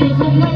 you so much.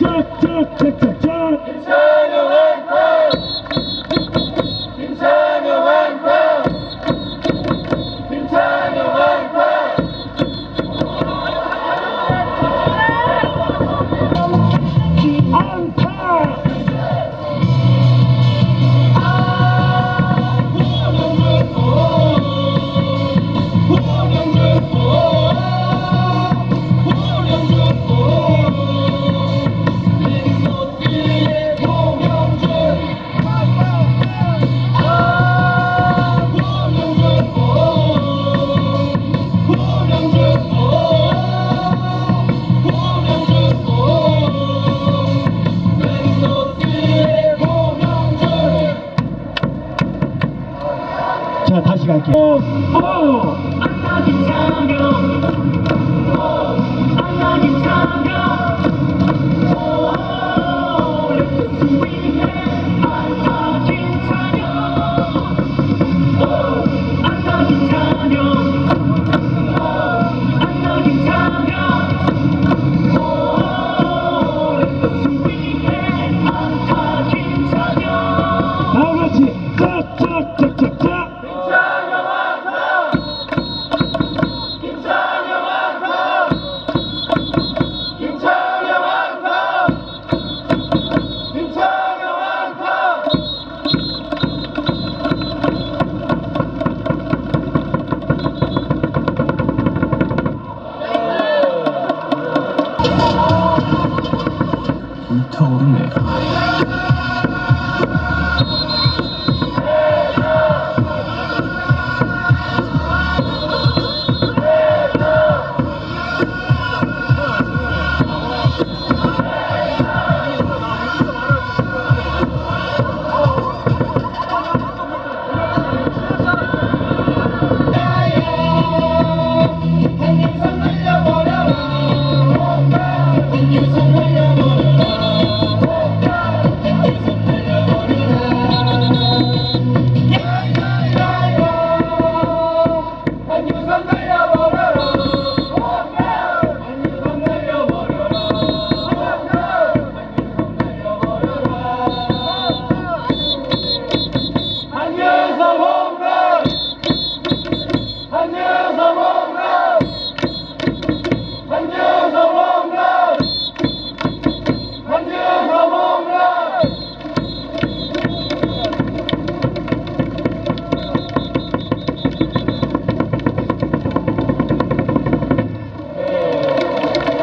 cha, cha, cha, cha. Oh, I'm not in time, yo. Oh, I'm not in time, yo.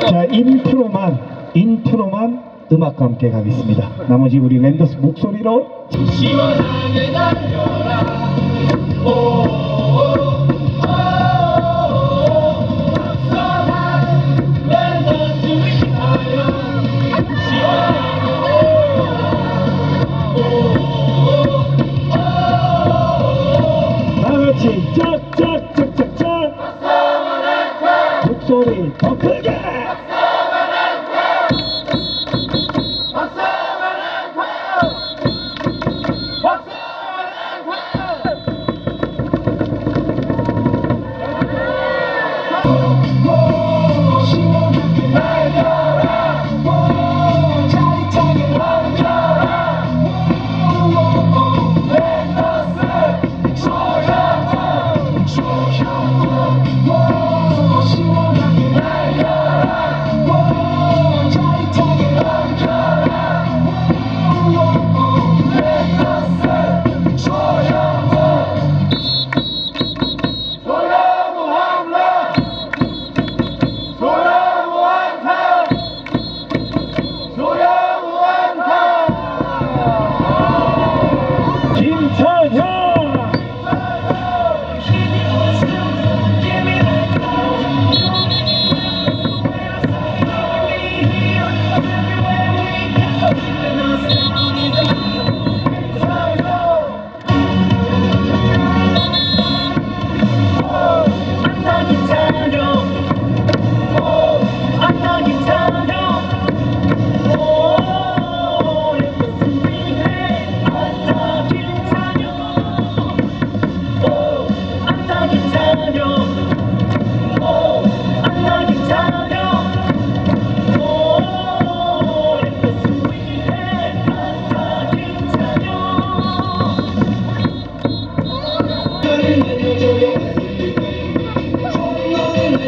자, 인트로만, 인트로만 음악과 함께 가겠습니다. 나머지 우리 랜더스 목소리로 시원하게 달려라. 짝짝짝짝짝 목소리 더크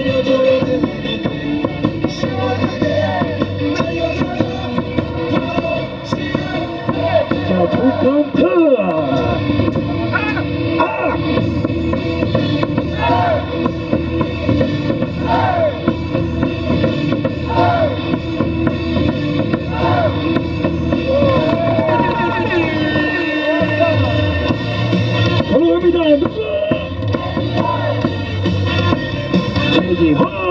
Thank you. 나머지 홈런!